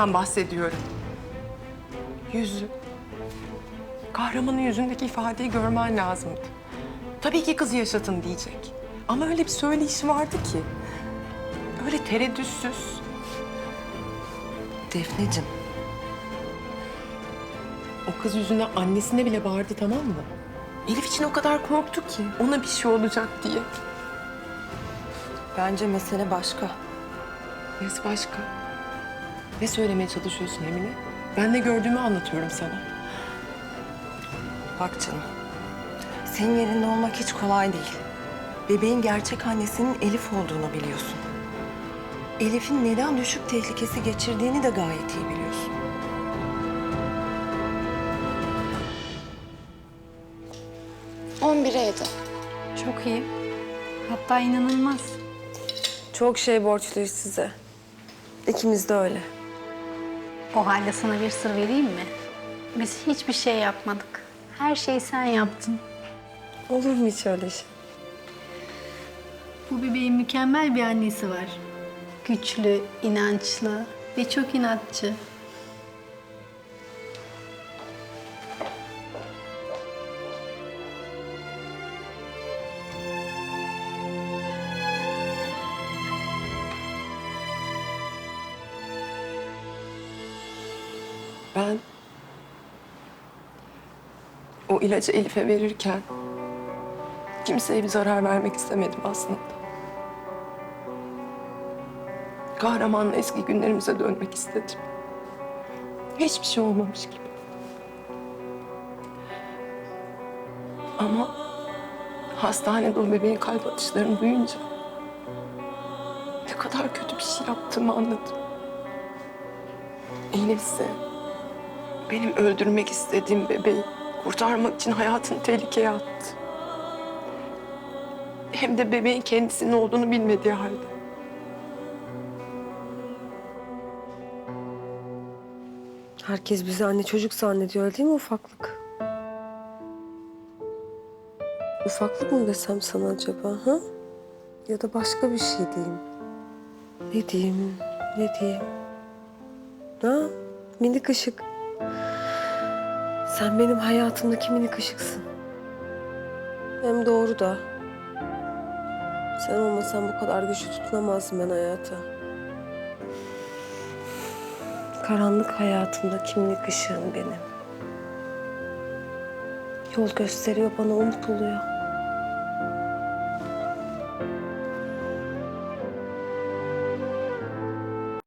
yüzünden bahsediyorum. Yüzü. Kahramanın yüzündeki ifadeyi görmen lazımdı. Tabii ki kızı yaşatın diyecek. Ama öyle bir söyleyişi vardı ki. Öyle tereddütsüz. Defneciğim, O kız yüzünden annesine bile bağırdı tamam mı? Elif için o kadar korktu ki ona bir şey olacak diye. bence mesele başka. Nesi başka? Ne söylemeye çalışıyorsun Emine? Ben ne gördüğümü anlatıyorum sana. Bak canım, senin yerinde olmak hiç kolay değil. Bebeğin gerçek annesinin Elif olduğunu biliyorsun. Elif'in neden düşük tehlikesi geçirdiğini de gayet iyi biliyorsun. Çok iyi. Hatta inanılmaz. Çok şey borçluyuz size. İkimiz de öyle. O halde sana bir sır vereyim mi? Biz hiçbir şey yapmadık. Her şeyi sen yaptın. Olur mu hiç öyle şey? Bu bebeğin mükemmel bir annesi var. Güçlü, inançlı ve çok inatçı. Ben o ilacı Elif'e verirken kimseye bir zarar vermek istemedim aslında. Kahramanla eski günlerimize dönmek istedim. Hiçbir şey olmamış gibi. Ama hastanede o bebeğin kalp atışlarını duyunca ne kadar kötü bir şey yaptığımı anladım. Elif ise benim öldürmek istediğim bebeği kurtarmak için hayatını tehlikeye attı. Hem de bebeğin kendisinin olduğunu bilmediği halde. Herkes bizi anne çocuk zannediyor öyle değil mi ufaklık? Ufaklık mı desem sana acaba ha? Ya da başka bir şey diyeyim. Ne diyeyim, ne diyeyim? Ha? Minik ışık. Sen benim hayatımdaki minik ışıksın. Hem doğru da. Sen olmasan bu kadar güçlü tutunamazdım ben hayata. Karanlık hayatımdaki minik ışığım benim. Yol gösteriyor bana, umut oluyor.